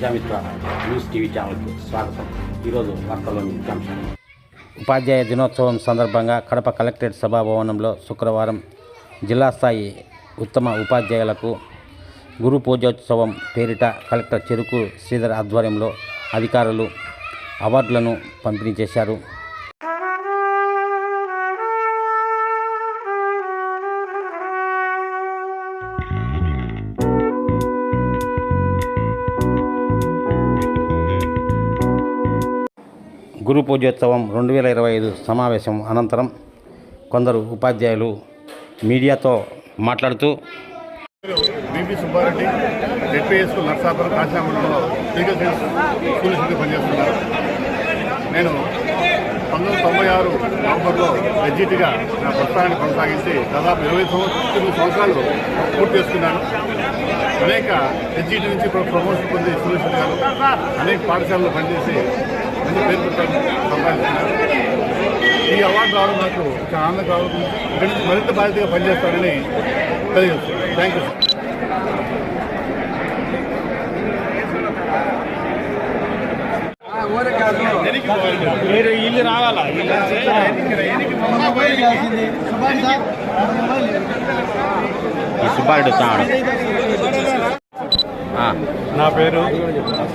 Prajamitra news TV ఛానల్కి స్వాగతం. ఈరోజు వార్తల్లోని ముఖ్యాంశాలు ఉపాధ్యాయ దినోత్సవం సందర్భంగా కడప కలెక్టరేట్ సభాభవనంలో శుక్రవారం జిల్లా స్థాయి ఉత్తమ ఉపాధ్యాయులకు గురు పూజోత్సవం పేరిట కలెక్టర్ చెరుకు శ్రీధర్ ఆధ్వర్యంలో అధికారులు అవార్డులను పంపిణీ చేశారు. గురు పూజోత్సవం రెండు వేల ఇరవై ఐదు సమావేశం అనంతరం కొందరు ఉపాధ్యాయులు మీడియాతో మాట్లాడుతూ బీపీ సుబ్బారెడ్డి జెడ్పీఎస్ నర్సాపురం కాశీనామండలంలో లీగల్ సైన్స్ స్కూల్ పనిచేస్తున్నారు. నేను పంతొమ్మిది వందల తొంభై ఆరు నవంబర్లో ఎడ్జిట్గా నా ప్రస్థానాన్ని కొనసాగించి దాదాపు ఇరవై తొమ్మిది సంవత్సరాలు పూర్తి చేసుకున్నాను. అనేక ఎడ్జిటి నుంచి ఇప్పుడు ప్రమోషన్ పొంది సురేష్ గారు అనేక పాఠశాలలో పనిచేసి పేరు ఈ అవార్డు రావడం నాకు చాలా ఆనందం నుంచి మరింత బాధ్యతగా పనిచేస్తానని తెలియజేస్తాను థ్యాంక్ యూ సార్ మీరు ఇల్లు రావాలా? సుబ్బారెడ్డి నా పేరు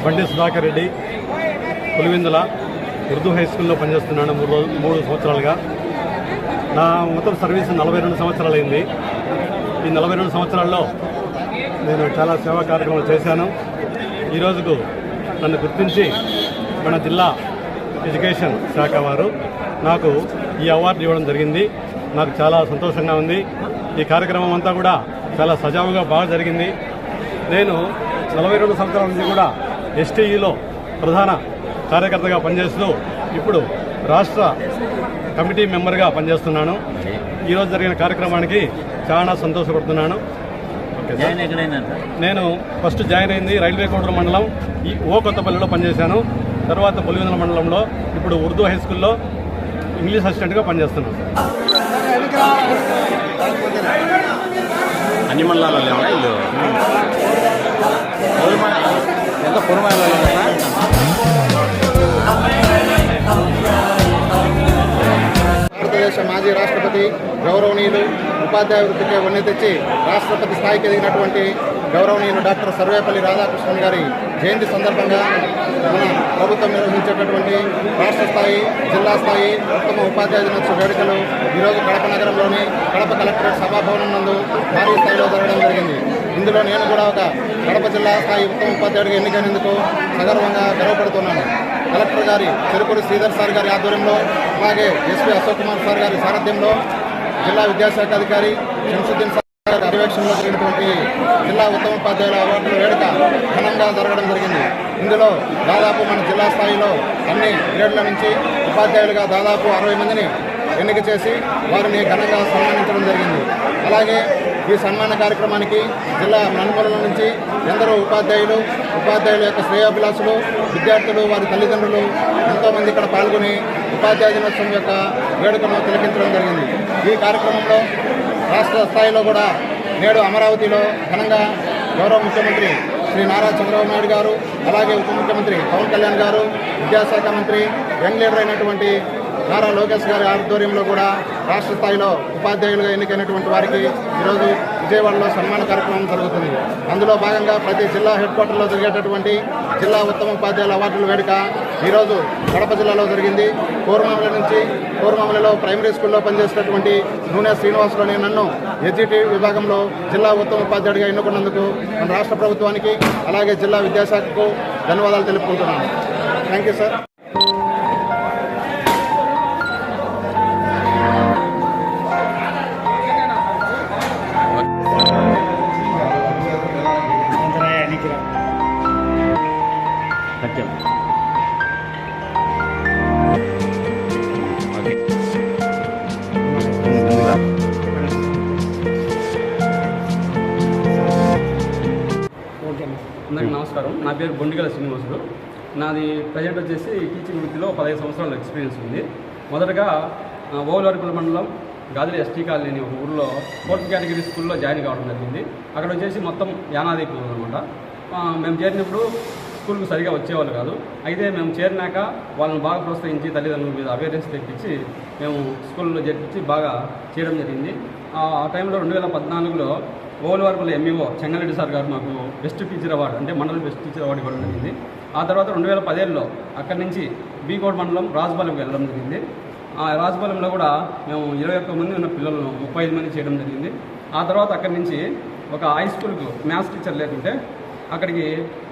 బండి సుధాకర్ రెడ్డి. పులివెందుల ఉర్దూ హై స్కూల్లో పనిచేస్తున్నాను మూడు రోజు మూడు సంవత్సరాలుగా. నా మొత్తం సర్వీస్ నలభై రెండు సంవత్సరాలు అయింది ఈ నలభై రెండు సంవత్సరాల్లో నేను చాలా సేవా కార్యక్రమాలు చేశాను. ఈరోజుకు నన్ను గుర్తించి మన జిల్లా ఎడ్యుకేషన్ శాఖ వారు నాకు ఈ అవార్డు ఇవ్వడం జరిగింది. నాకు చాలా సంతోషంగా ఉంది. ఈ కార్యక్రమం అంతా కూడా చాలా సజావుగా బాగా జరిగింది. నేను నలభై రెండు సంవత్సరాల నుంచి కూడా ఎస్టీఈలో ప్రధాన కార్యకర్తగా పనిచేస్తూ ఇప్పుడు రాష్ట్ర కమిటీ మెంబర్గా పనిచేస్తున్నాను. ఈరోజు జరిగిన కార్యక్రమానికి చాలా సంతోషపడుతున్నాను. నేను ఫస్ట్ జాయిన్ అయింది రైల్వే కోడూరు మండలం ఈ ఓ కొత్తపల్లిలో పనిచేశాను. తర్వాత పులివెందుల మండలంలో ఇప్పుడు ఉర్దూ హై స్కూల్లో ఇంగ్లీష్ అసిస్టెంట్గా పనిచేస్తున్నాను. అన్ని మండలాల్లో ఎంత పురమాలలో మాజీ రాష్ట్రపతి గౌరవనీయులు ఉపాధ్యాయ వృత్తికే వన్నె తెచ్చి రాష్ట్రపతి స్థాయికి ఎదిగినటువంటి గౌరవనీయులు డాక్టర్ సర్వేపల్లి రాధాకృష్ణన్ గారి జయంతి సందర్భంగా మన ప్రభుత్వం నిర్వహించేటటువంటి రాష్ట్ర స్థాయి జిల్లా స్థాయి ఉత్తమ ఉపాధ్యాయ దినోత్సవ వేడుకలు ఈరోజు కడప నగరంలోని కడప కలెక్టరేట్ సభాభవనం నందు భారీ స్థాయిలో జరగడం ఇందులో నేను కూడా ఒక కడప జిల్లా స్థాయి ఉత్తమ ఉపాధ్యాయుడిగా ఎన్నికైనందుకు సగర్వంగా గర్వపడుతున్నాను. కలెక్టర్ గారి చెరుకురు శ్రీధర్ సార్ గారి ఆధ్వర్యంలో అలాగే ఎస్పీ అశోక్ కుమార్ సార్ గారి సారథ్యంలో జిల్లా విద్యాశాఖ అధికారి శంసుద్దీన్ సార్ గారి పర్యవేక్షణలో జరిగినటువంటి జిల్లా ఉత్తమ ఉపాధ్యాయుల అవార్డుల వేడుక ఘనంగా జరగడం జరిగింది. ఇందులో దాదాపు మన జిల్లా స్థాయిలో అన్ని గ్రేడ్ల నుంచి ఉపాధ్యాయులుగా దాదాపు అరవై మందిని ఎన్నిక చేసి వారిని ఘనంగా సన్మానించడం జరిగింది. అలాగే ఈ సన్మాన కార్యక్రమానికి జిల్లా మనుగోల నుంచి ఎందరో ఉపాధ్యాయులు ఉపాధ్యాయుల యొక్క శ్రేయాభిలాసులు విద్యార్థులు వారి తల్లిదండ్రులు ఎంతోమంది ఇక్కడ పాల్గొని ఉపాధ్యాయ దినోత్సవం యొక్క వేడుకను తిలకించడం జరిగింది. ఈ కార్యక్రమంలో రాష్ట్ర స్థాయిలో కూడా నేడు అమరావతిలో ఘనంగా గౌరవ ముఖ్యమంత్రి శ్రీ నారా చంద్రబాబు నాయుడు గారు అలాగే ఉప ముఖ్యమంత్రి పవన్ కళ్యాణ్ గారు విద్యాశాఖ మంత్రి యంగ్ లీడర్ అయినటువంటి నారా లోకేష్ గారి ఆధ్వర్యంలో కూడా రాష్ట్ర స్థాయిలో ఉపాధ్యాయులుగా ఎన్నికైనటువంటి వారికి ఈరోజు విజయవాడలో సన్మాన కార్యక్రమం జరుగుతుంది. అందులో భాగంగా ప్రతి జిల్లా హెడ్ క్వార్టర్లో జరిగేటటువంటి జిల్లా ఉత్తమ ఉపాధ్యాయుల అవార్డుల వేడుక ఈరోజు కడప జిల్లాలో జరిగింది. కోరమామల నుంచి కోరమామలలో ప్రైమరీ స్కూల్లో పనిచేసినటువంటి నూనె శ్రీనివాసులోని నన్ను ఎడ్జిటి విభాగంలో జిల్లా ఉత్తమ ఉపాధ్యాయుడిగా ఎన్నుకున్నందుకు మన రాష్ట్ర ప్రభుత్వానికి అలాగే జిల్లా విద్యాశాఖకు ధన్యవాదాలు తెలుపుకుంటున్నాను. Thank you sir. సత్యం. అందరికీ నమస్కారం. నా పేరు బొండిగల శ్రీనివాసుడు. నాది ప్రజెంట్ వచ్చేసి టీచింగ్ వృత్తిలో పదహైదు సంవత్సరాల ఎక్స్పీరియన్స్ ఉంది. మొదటగా ఓవలవరకుల మండలం గాదిరి ఎస్టీ కాలనీ ఒక ఊరిలో ఫోర్త్ కేటగిరీ స్కూల్లో జాయిన్ కావడం జరిగింది. అక్కడ వచ్చేసి మొత్తం యానాది అనమాట మేము చేరినప్పుడు స్కూల్కి సరిగా వచ్చేవాళ్ళు కాదు. అయితే మేము చేరినాక వాళ్ళని బాగా ప్రోత్సహించి తల్లిదండ్రుల మీద అవేర్నెస్ తెప్పించి మేము స్కూల్లో చేర్పించి బాగా చేయడం జరిగింది. ఆ టైంలో రెండు వేల పద్నాలుగులో ఓవలవరపల్లి ఎంఈఓ చెంగలరెడ్డి సార్ గారు మాకు బెస్ట్ టీచర్ అవార్డు అంటే మండలం బెస్ట్ టీచర్ అవార్డు ఇవ్వడం జరిగింది. ఆ తర్వాత రెండు వేల పదేళ్ళలో అక్కడి నుంచి బీకోడ్ మండలం రాజపాలెంకి వెళ్ళడం జరిగింది. ఆ రాజపాలెంలో కూడా మేము ఇరవై ఒక్క మంది ఉన్న పిల్లలను ముప్పై ఐదు మంది చేయడం జరిగింది. ఆ తర్వాత అక్కడి నుంచి ఒక హై స్కూల్కు మ్యాథ్స్ టీచర్ లేకుంటే అక్కడికి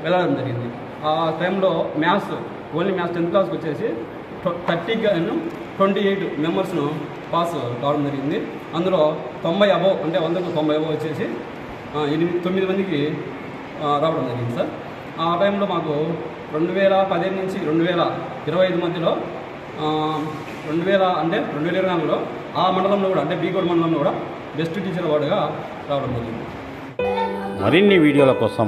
వెళ్ళడం జరిగింది. ఆ టైంలో మ్యాథ్స్ ఓన్లీ మ్యాథ్స్ టెన్త్ క్లాస్కి వచ్చేసి థర్టీకి ట్వంటీ ఎయిట్ మెంబర్స్ను పాస్ కావడం జరిగింది. అందులో తొంభై అబో అంటే వందకు తొంభై అబో వచ్చేసి ఎనిమిది తొమ్మిది మందికి రావడం జరిగింది సార్. ఆ టైంలో మాకు రెండు వేల పదిహేను నుంచి రెండు వేల ఇరవై ఐదు మధ్యలో రెండు వేల అంటే రెండు వేల ఇరవై నాలుగులో ఆ మండలంలో కూడా అంటే బీకోడ్ మండలంలో కూడా బెస్ట్ టీచర్ అవార్డుగా రావడం జరిగింది. మరిన్ని వీడియోల కోసం